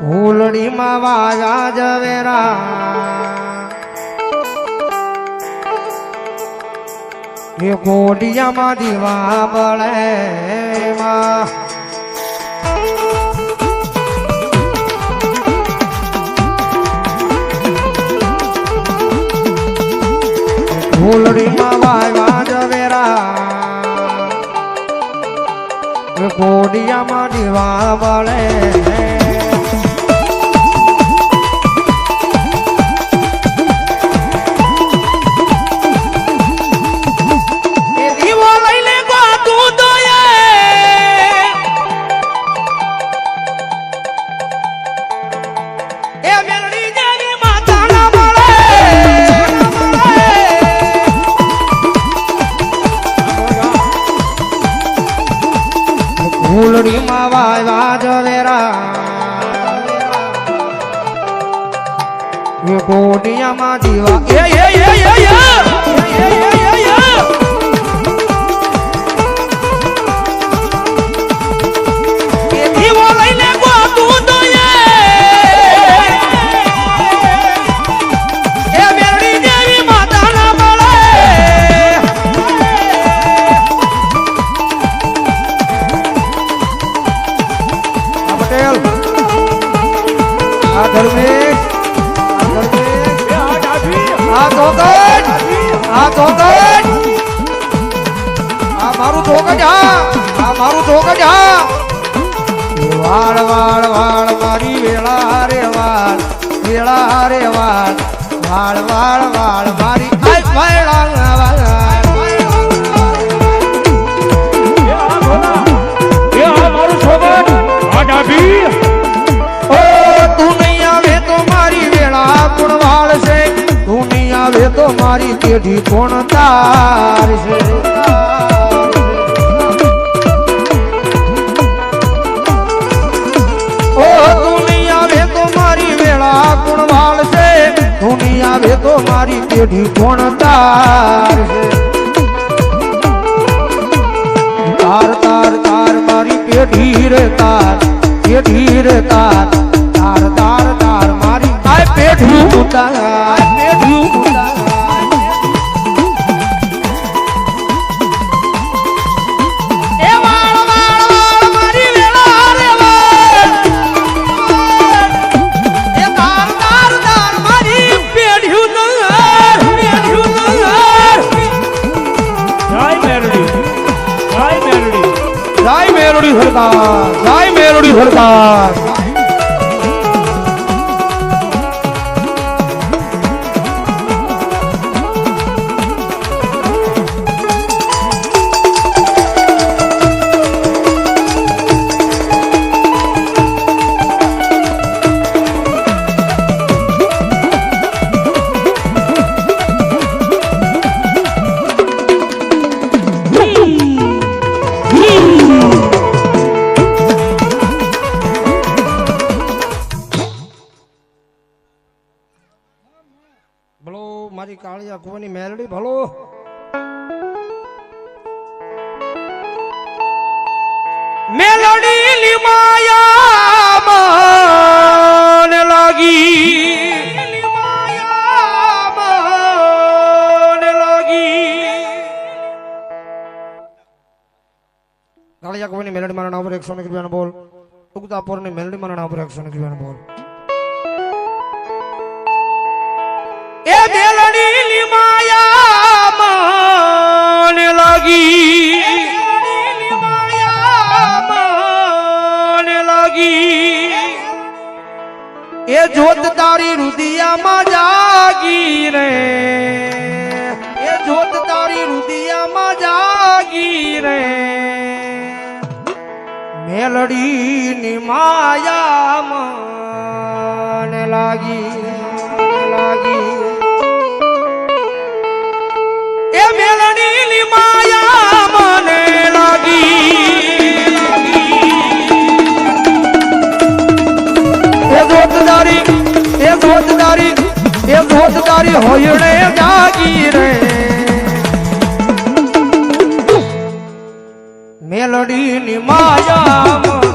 ફૂલડીમાં વાયા જવેરા એ ગોડિયામાં દીવા બળે માં. ફૂલડીમાં વાયવા જવેરા કોડિયામાં દીવા બળે વાયવા જવેરા કોટિયામાં જીવા. એ એ એ એ. આ ધર્મેશ આ ધર્મેશ આ ધોગજ આ મારું ધોગજ હા, આ મારું ધોગજ હા. વાળ વાળ વાળ મારી વેળા રે વાળ, વેળા રે વાળ. વાળ વાળ વાળ મારી વેળા વાળ. પેઢી કોણ તાર છે? ઓ તું નહીં આવે તો મારી વેળા કોણ વાળ છે. તું નહીં આવે તો મારી પેઢી કોણ તાર તાર તાર તાર મારી પેઢી રે તાર, પેઢી રે તાર. તાર તાર તાર પેઢી ઉતાર પેઢી મેરડી સરકાર જય મેરડી સરકાર ભલો, મારી કાળી આંખોની મેલડી, ભલો. મેલડી લીમાયા મને લાગી. લીમાયા મને લાગી. કાળી આંખોની મેલડી મારા નામ પર એકસો ને રૂપિયાનો બોલ. ઉગતા પોરની મેલડી મારા નામ પર એકસો ને રૂપિયાનો બોલ. એ મેલડી લીમાયા મને લાગી. મને લાગી એ જોત તારી રુદિયામાં જાગી રે. એ જોત તારી રુદિયામાં જાગી રે. મેલડીની માયા મને લાગી લાગી. જોતદારી હોયડે જાગી રે. મેલડી ની માયા